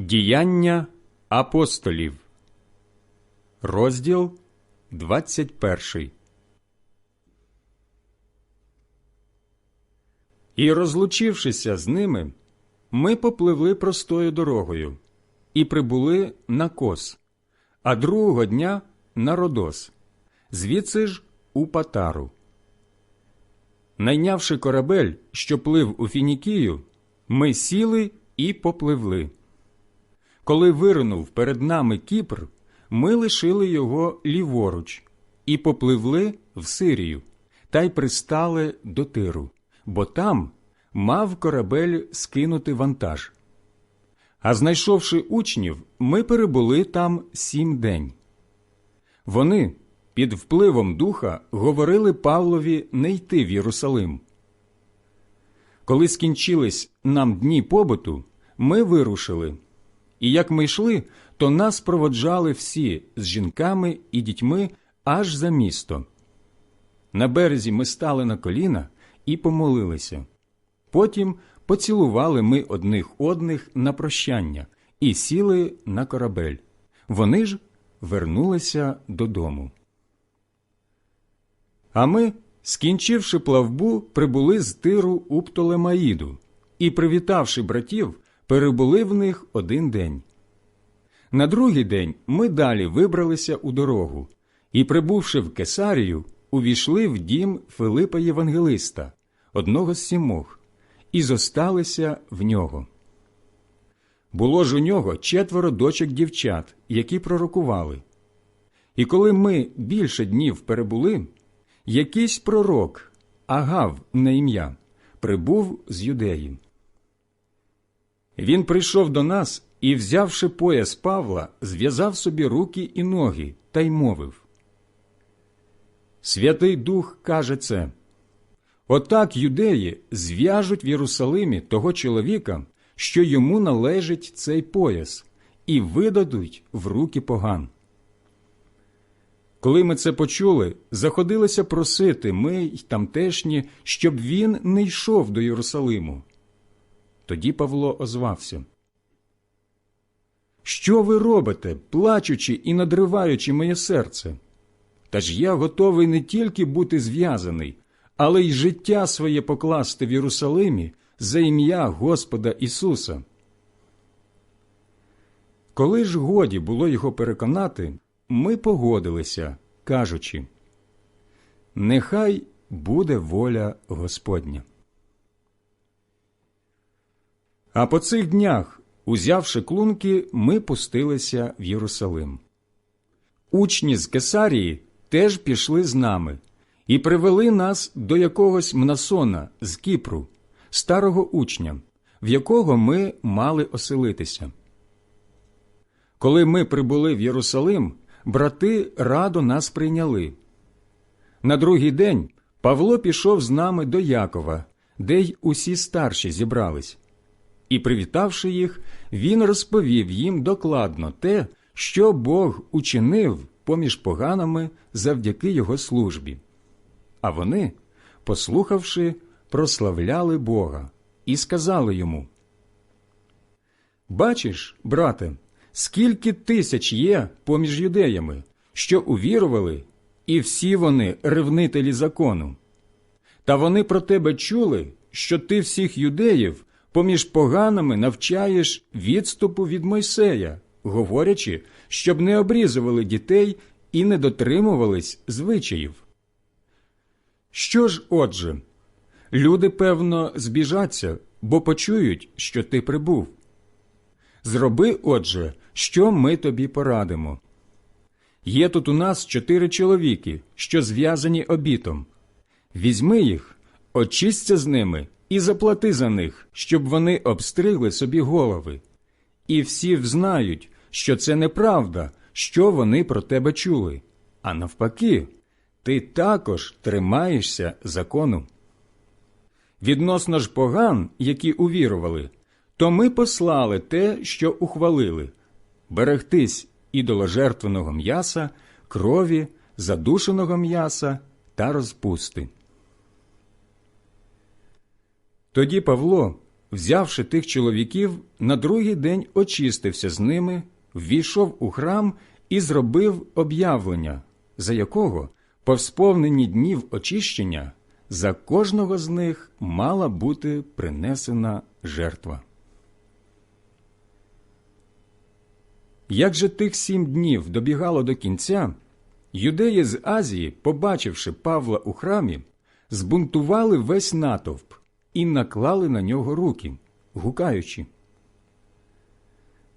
Діяння апостолів, розділ 21. І, розлучившися з ними, ми попливли простою дорогою і прибули на кос, а другого дня на Родос, звідси ж у Патару. Найнявши корабель, що плив у Фінікію, ми сіли і попливли. Коли виринув перед нами Кіпр, ми лишили його ліворуч і попливли в Сирію, та й пристали до тиру, бо там мав корабель скинути вантаж. А знайшовши учнів, ми перебули там сім день. Вони під впливом духа говорили Павлові не йти в Єрусалим. Коли скінчились нам дні побуту, ми вирушили. І як ми йшли, то нас проводжали всі з жінками і дітьми аж за місто. На березі ми стали на коліна і помолилися. Потім поцілували ми одних одних на прощання і сіли на корабель. Вони ж вернулися додому. А ми, скінчивши плавбу, прибули з тиру у Птолемаїду і, привітавши братів, перебули в них один день. На другий день ми далі вибралися у дорогу і, прибувши в Кесарію, увійшли в дім Филипа Євангелиста, одного з сімох, і зосталися в нього. Було ж у нього четверо дочок дівчат, які пророкували. І коли ми більше днів перебули, якийсь пророк, Агав на ім'я, прибув з юдеї. Він прийшов до нас і, взявши пояс Павла, зв'язав собі руки і ноги та й мовив. Святий Дух каже це. Отак юдеї зв'яжуть в Єрусалимі того чоловіка, що йому належить цей пояс, і видадуть в руки поган. Коли ми це почули, заходилися просити ми й тамтешні, щоб він не йшов до Єрусалиму. Тоді Павло озвався. Що ви робите, плачучи і надриваючи моє серце? Та ж я готовий не тільки бути зв'язаний, але й життя своє покласти в Єрусалимі за ім'я Господа Ісуса. Коли ж годі було його переконати, ми погодилися, кажучи Нехай буде воля Господня. А по цих днях, узявши клунки, ми пустилися в Єрусалим. Учні з Кесарії теж пішли з нами і привели нас до якогось Мнасона з Кіпру, старого учня, в якого ми мали оселитися. Коли ми прибули в Єрусалим, брати радо нас прийняли. На другий день Павло пішов з нами до Якова, де й усі старші зібрались. І, привітавши їх, він розповів їм докладно те, що Бог учинив поміж поганами завдяки його службі. А вони, послухавши, прославляли Бога і сказали йому Бачиш, брате, скільки тисяч є поміж юдеями, що увірували, і всі вони ревнителі закону. Та вони про тебе чули, що ти всіх юдеїв поміж поганими навчаєш відступу від Мойсея, говорячи, щоб не обрізували дітей і не дотримувались звичаїв. Що ж, отже, люди, певно, збіжаться, бо почують, що ти прибув. Зроби, отже, що ми тобі порадимо. Є тут у нас чотири чоловіки, що зв'язані обітом. Візьми їх, очисться з ними і заплати за них, щоб вони обстригли собі голови. І всі взнають, що це неправда, що вони про тебе чули. А навпаки, ти також тримаєшся закону. Відносно ж поган, які увірували, то ми послали те, що ухвалили берегтись ідоложертвеного м'яса, крові, задушеного м'яса та розпусти. Тоді Павло, взявши тих чоловіків, на другий день очистився з ними, ввійшов у храм і зробив об'явлення, за якого, по сповненні днів очищення, за кожного з них мала бути принесена жертва. Як же тих сім днів добігало до кінця, юдеї з Азії, побачивши Павла у храмі, збунтували весь натовп і наклали на нього руки, гукаючи.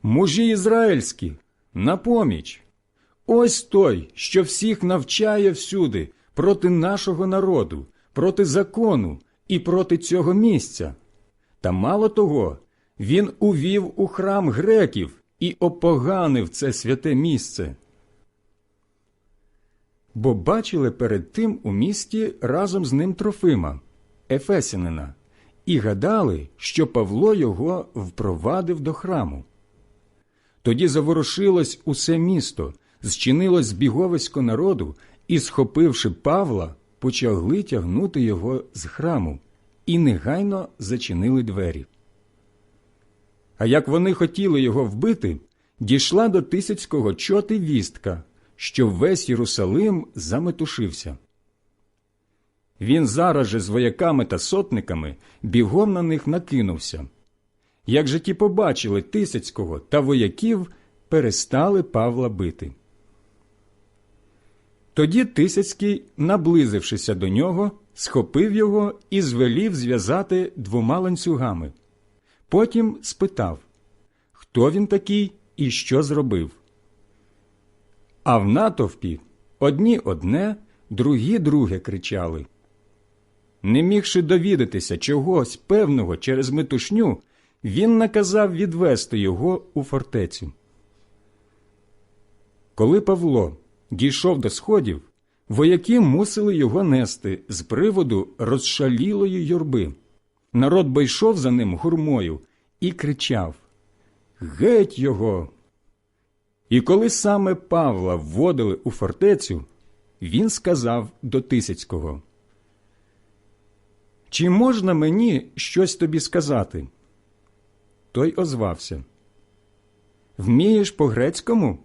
Мужі ізраїльські, на поміч! Ось той, що всіх навчає всюди проти нашого народу, проти закону і проти цього місця. Та мало того, він увів у храм греків і опоганив це святе місце. Бо бачили перед тим у місті разом з ним Трофима, Ефесянина, і гадали, що Павло його впровадив до храму. Тоді заворушилось усе місто, зчинилось збіговисько народу, і, схопивши Павла, почали тягнути його з храму і негайно зачинили двері. А як вони хотіли його вбити, дійшла до Тисяцького чоти вістка, що весь Єрусалим заметушився. Він зараз же з вояками та сотниками бігом на них накинувся. Як же ті побачили Тисяцького та вояків, перестали Павла бити. Тоді Тисяцький, наблизившися до нього, схопив його і звелів зв'язати двома ланцюгами. Потім спитав, хто він такий і що зробив. А в натовпі одні одне, другі друге кричали. Не мігши довідатися чогось певного через метушню, він наказав відвести його у фортецю. Коли Павло дійшов до сходів, вояки мусили його нести з приводу розшалілої юрби. Народ бо йшов за ним гурмою і кричав Геть його! І коли саме Павла вводили у фортецю, він сказав до Тисяцького Чи можна мені щось тобі сказати? Той озвався Вмієш по грецькому?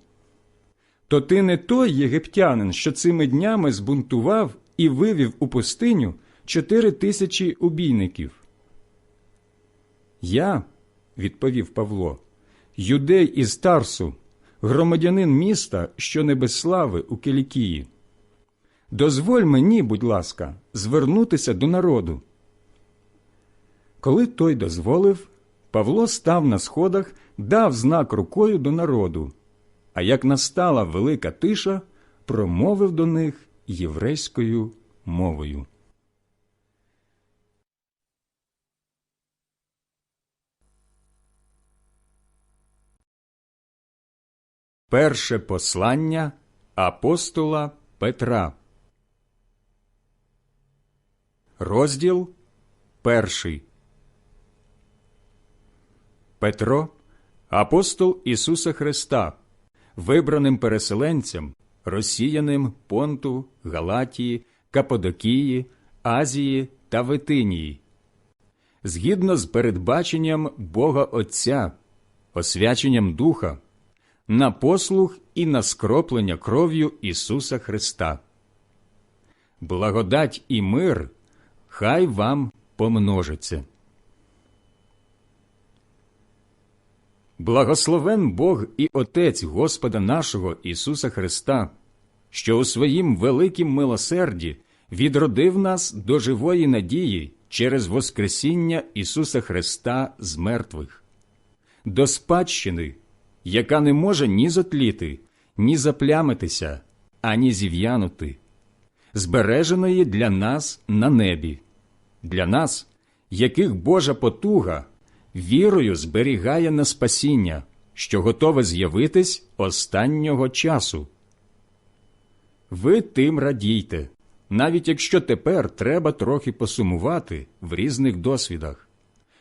То ти не той єгиптянин, що цими днями збунтував і вивів у пустиню чотири тисячі убійників. Я, відповів Павло, юдей із Тарсу, громадянин міста, що не без слави у Кілікії. Дозволь мені, будь ласка, звернутися до народу. Коли той дозволив, Павло став на сходах, дав знак рукою до народу, а як настала велика тиша, промовив до них єврейською мовою. Перше послання апостола Петра. Розділ перший. Петро, апостол Ісуса Христа, вибраним переселенцям, розсіяним Понту, Галатії, Каподокії, Азії та Витинії, згідно з передбаченням Бога Отця, освяченням Духа на послух і на скроплення кров'ю Ісуса Христа. Благодать і мир хай вам помножиться. Благословен Бог і Отець Господа нашого Ісуса Христа, що у своїм великім милосерді відродив нас до живої надії через Воскресіння Ісуса Христа з мертвих, до спадщини яка не може ні затліти, ні заплямитися, ані зів'янути, збереженої для нас на небі, для нас, яких Божа потуга вірою зберігає на спасіння, що готове з'явитись останнього часу. Ви тим радійте, навіть якщо тепер треба трохи посумувати в різних досвідах,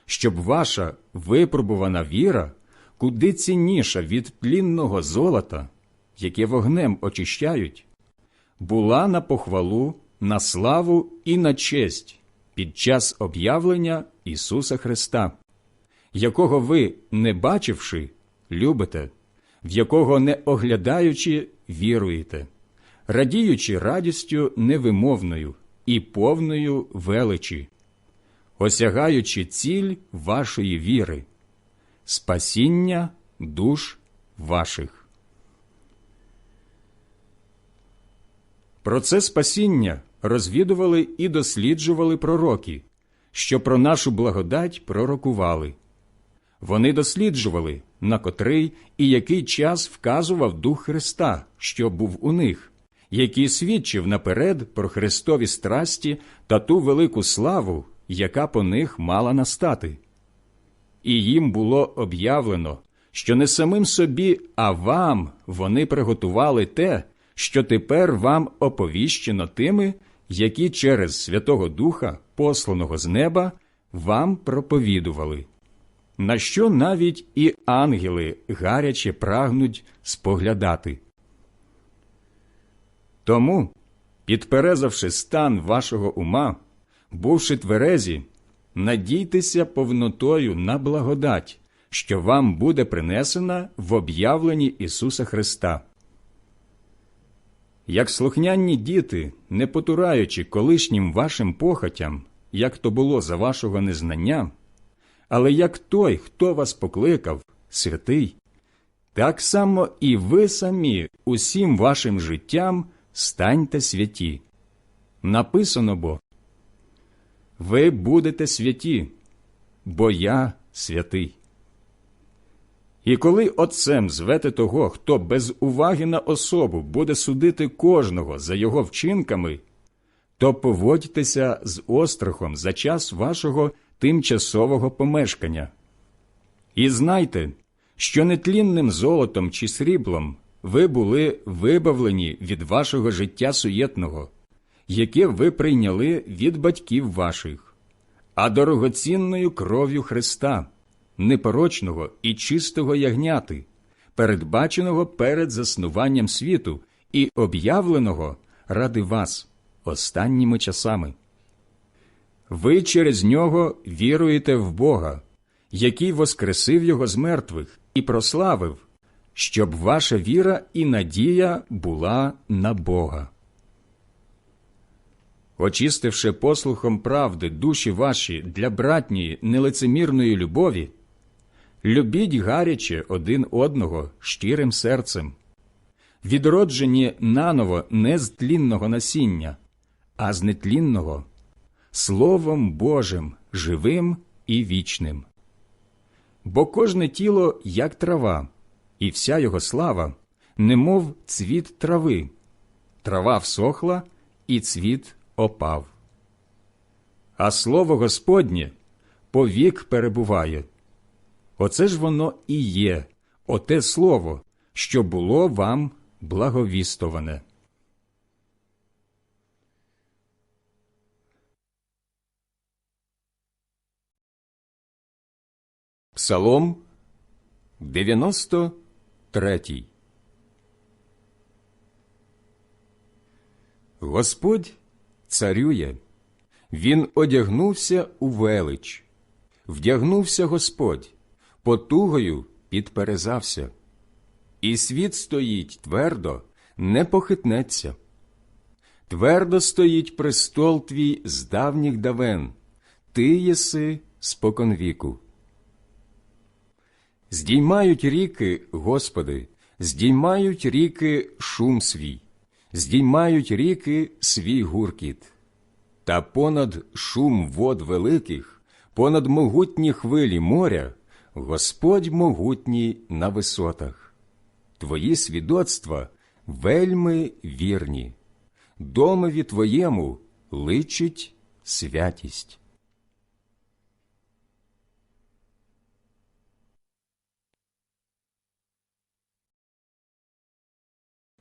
щоб ваша випробувана віра куди цінніша від тлінного золота, яке вогнем очищають, була на похвалу, на славу і на честь під час об'явлення Ісуса Христа, якого ви, не бачивши, любите, в якого не оглядаючи, віруєте, радіючи радістю невимовною і повною величі, осягаючи ціль вашої віри, спасіння душ ваших. Про це спасіння розвідували і досліджували пророки, що про нашу благодать пророкували. Вони досліджували, на котрий і який час вказував Дух Христа, що був у них, який свідчив наперед про Христові страсті та ту велику славу, яка по них мала настати. І їм було об'явлено, що не самим собі, а вам вони приготували те, що тепер вам оповіщено тими, які через Святого Духа, посланого з неба, вам проповідували, на що навіть і ангели гаряче прагнуть споглядати. Тому, підперезавши стан вашого ума, бувши тверезі, надійтеся повнотою на благодать, що вам буде принесена в об'явленні Ісуса Христа. Як слухняні діти, не потураючи колишнім вашим похотям, як то було за вашого незнання, але як той, хто вас покликав, святий, так само і ви самі усім вашим життям станьте святі. Написано бо ви будете святі, бо я святий. І коли отцем звете того, хто без уваги на особу буде судити кожного за його вчинками, то поводьтеся з острахом за час вашого тимчасового помешкання. І знайте, що нетлінним золотом чи сріблом ви були вибавлені від вашого життя суєтного, яке ви прийняли від батьків ваших, а дорогоцінною кров'ю Христа непорочного і чистого ягняти, передбаченого перед заснуванням світу і об'явленого ради вас останніми часами. Ви через нього віруєте в Бога, який воскресив його з мертвих і прославив, щоб ваша віра і надія була на Бога. Очистивши послухом правди душі ваші для братньої нелицемірної любові, любіть гаряче один одного щирим серцем, відроджені наново не з тлінного насіння, а з нетлінного, Словом Божим, живим і вічним. Бо кожне тіло, як трава, і вся його слава, немов цвіт трави, трава всохла, і цвіт опав. А слово Господнє повік перебуває. Оце ж воно і є, оте слово, що було вам благовістоване. Псалом 93 Господь царює, Він одягнувся у велич, вдягнувся Господь, потугою підперезався, і світ стоїть твердо, не похитнеться. Твердо стоїть престол твій з давніх давен, ти єси споконвіку. Здіймають ріки, Господи, здіймають ріки шум свій, здіймають ріки свій гуркіт, та понад шум вод великих, понад могутні хвилі моря, Господь могутній на висотах. Твої свідоцтва вельми вірні, домові Твоєму личить святість.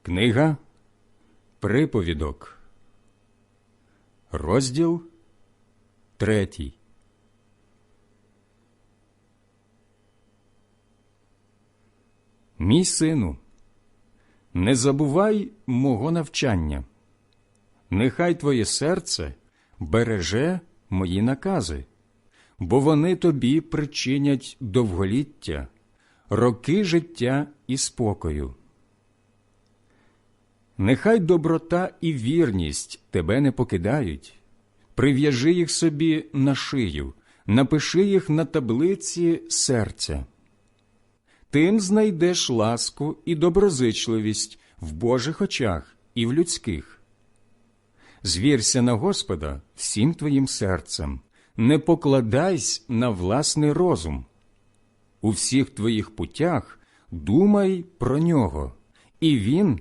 Книга Приповідок, розділ третій. Мій сину, не забувай мого навчання, нехай твоє серце береже мої накази, бо вони тобі причинять довголіття, роки життя і спокою. Нехай доброта і вірність тебе не покидають, прив'яжи їх собі на шию, напиши їх на таблиці серця. Тим знайдеш ласку і доброзичливість в Божих очах і в людських. Звірся на Господа всім твоїм серцем, не покладайся на власний розум. У всіх твоїх путях думай про нього, і він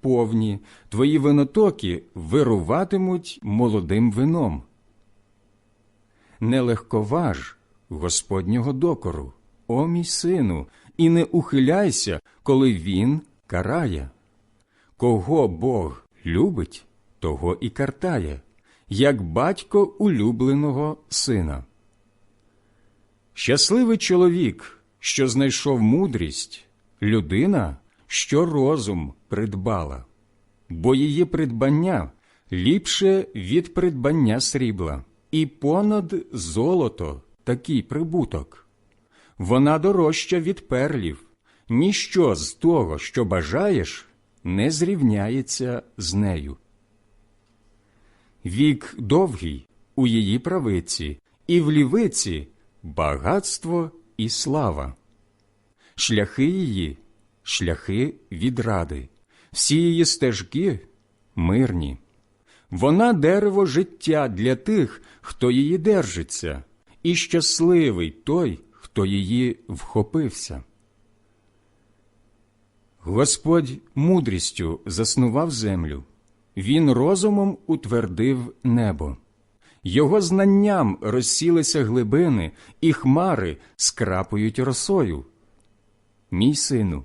повні, твої винотоки вируватимуть молодим вином. Не легковаж Господнього докору, о мій сину, і не ухиляйся, коли він карає. Кого Бог любить, того і картає, як батько улюбленого сина. Щасливий чоловік, що знайшов мудрість, людина, що розум придбала, бо її придбання ліпше від придбання срібла, і понад золото такий прибуток. Вона дорожча від перлів, ніщо з того, що бажаєш, не зрівняється з нею. Вік довгий у її правиці, і в лівиці багатство і слава. Шляхи її шляхи відради, всі її стежки мирні. Вона дерево життя для тих, хто її держиться, і щасливий той, хто її вхопився. Господь мудрістю заснував землю, Він розумом утвердив небо. Його знанням розсілися глибини, і хмари скрапують росою. Мій сину,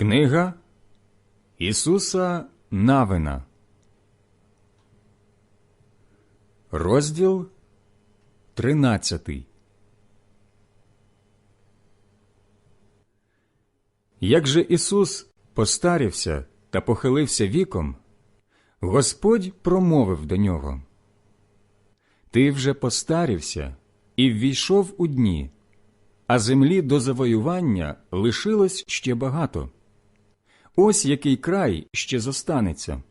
Книга Ісуса Навина, розділ тринадцятий. Як же Ісус постарівся та похилився віком, Господь промовив до нього Ти вже постарівся і ввійшов у дні, а землі до завоювання лишилось ще багато. Ось який край ще зостанеться.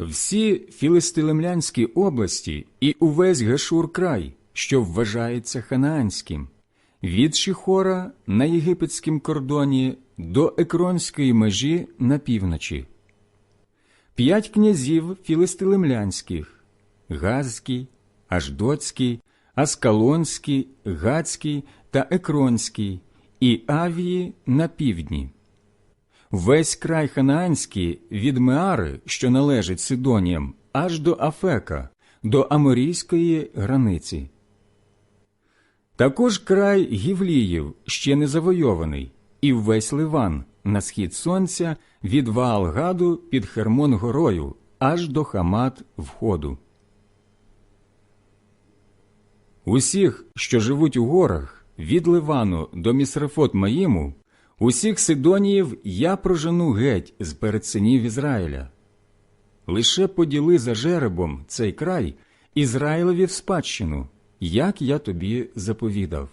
Всі філистилемлянські області і увесь Гешур край, що вважається ханаанським, від Шихора на єгипетськім кордоні до Екронської межі на півночі. П'ять князів філистилемлянських Газський, Аждоцький, Аскалонський, Гацький та Екронський і Авії на півдні. Весь край Ханаанський від Меари, що належить Сидоніям, аж до Афека, до Аморійської границі. Також край Гівліїв ще не завойований, і весь Ливан на схід сонця від Ваалгаду під Хермон горою аж до Хамат входу. Усіх, що живуть у горах, від Ливану до Місрефот Маїму, усіх Сидоніїв я прожену геть з перед синів Ізраїля. Лише поділи за жеребом цей край Ізраїлеві в спадщину, як я тобі заповідав.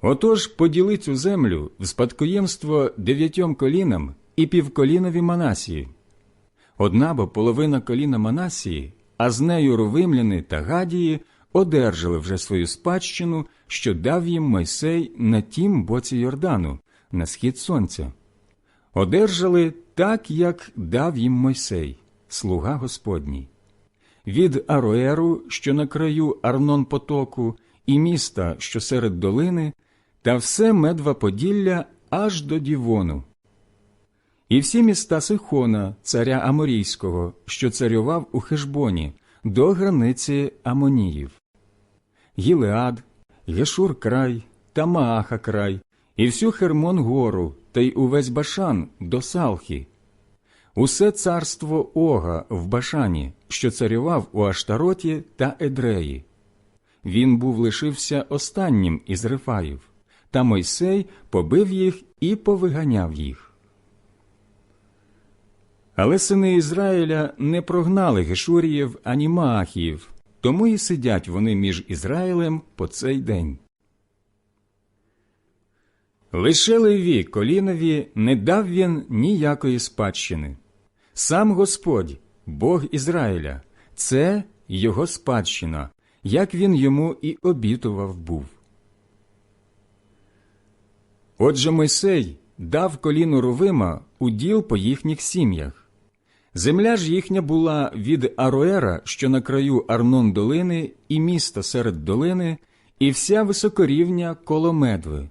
Отож поділи цю землю в спадкоємство дев'ятьом колінам і півколінові Манасії. Одна бо половина коліна Манасії, а з нею Рувимляни та Гадії одержали вже свою спадщину, що дав їм Мойсей на тім боці Йордану, на схід сонця. Одержали так, як дав їм Мойсей, слуга Господній. Від Ароеру, що на краю Арнон потоку, і міста, що серед долини, та все медва Поділля аж до Дівону. І всі міста Сихона, царя Аморійського, що царював у Хешбоні, до границі Амоніїв, Гілеад, Гешур край та Мааха край, і всю Хермон гору, та й увесь Башан до Салхі, усе царство Ога в Башані, що царював у Аштароті та Едреї. Він був лишився останнім із Рифаїв, та Мойсей побив їх і повиганяв їх. Але сини Ізраїля не прогнали Гешуріїв ані Маахіїв, тому і сидять вони між Ізраїлем по цей день. Лише Леві колінові не дав він ніякої спадщини. Сам Господь, Бог Ізраїля, це його спадщина, як він йому і обітував був. Отже Мойсей дав коліну Рувима уділ по їхніх сім'ях. Земля ж їхня була від Ароера, що на краю Арнон долини, і міста серед долини, і вся високорівня коло медви,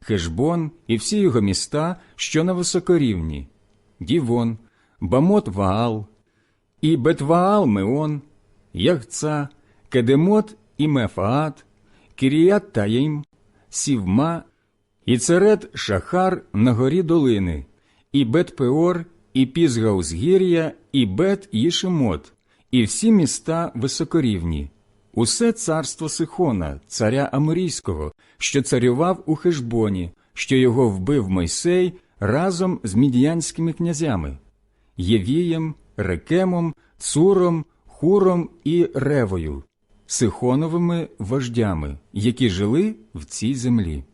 Хешбон і всі його міста, що на високорівні, Дівон, Бамот Ваал, і Бетваал Меон, Ягца, Кедемот і Мефаат, Кіріят Таїм, Сівма, і Церет Шахар на горі долини, і Бет-Пеор, і Пізгаузгір'я, і Бет Їшемот, і всі міста високорівні, усе царство Сихона, царя Аморійського, що царював у Хешбоні, що його вбив Мойсей разом з мідіянськими князями Євієм, Рекемом, Цуром, Хуром і Ревою, Сихоновими вождями, які жили в цій землі.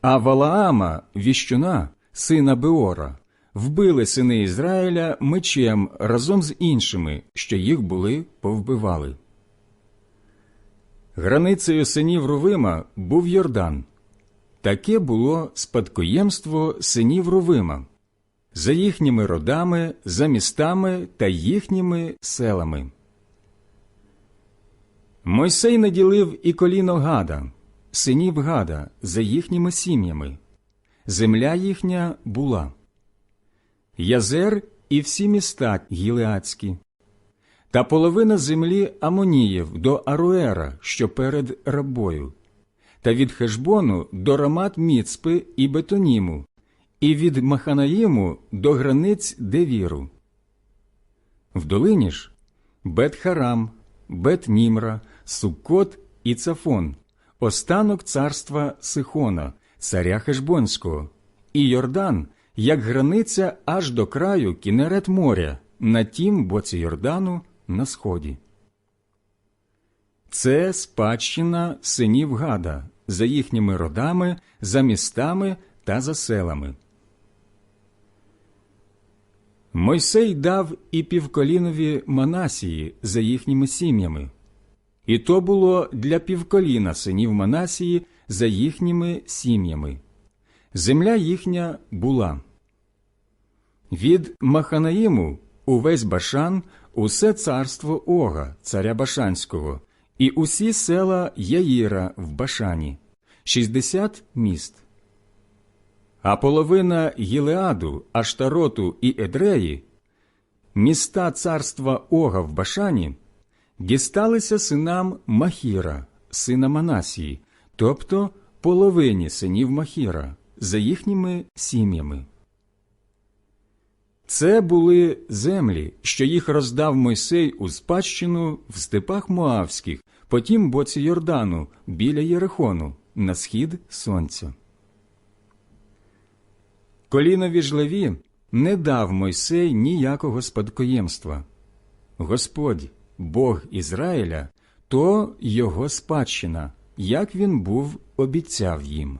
А Валаама, віщуна, сина Беора, вбили сини Ізраїля мечем разом з іншими, що їх були повбивали. Границею синів Рувима був Йордан. Таке було спадкоємство синів Рувима, за їхніми родами, за містами та їхніми селами. Мойсей наділив і коліно Гада, синів Гада, за їхніми сім'ями. Земля їхня була Язер і всі міста Гілеацькі, та половина землі Амоніїв до Аруера, що перед рабою, та від Хешбону до Рамат Міцпи і Бетоніму, і від Маханаїму до границь Девіру. В долині ж Бет-Харам, Бет-Німра, Суккот і Цафон, останок царства Сихона, царя Хешбонського, і Йордан, як границя аж до краю кінерет моря, на тім боці Йордану на сході. Це спадщина синів Гада за їхніми родами, за містами та за селами. Мойсей дав і півколінові Манасії за їхніми сім'ями. І то було для півколіна синів Манасії за їхніми сім'ями. Земля їхня була. Від Маханаїму увесь Башан, усе царство Ога, царя Башанського, і усі села Яїра в Башані, 60 міст. А половина Гілеаду, Аштароту і Едреї, міста царства Ога в Башані, дісталися синам Махіра, сина Манасії, тобто половині синів Махіра, за їхніми сім'ями. Це були землі, що їх роздав Мойсей у спадщину в степах Моавських, по тім боці Йордану, біля Єрихону, на схід сонця. Колінові ж Леві не дав Мойсей ніякого спадкоємства. Господь, Бог Ізраїля, то його спадщина, як він був обіцяв їм.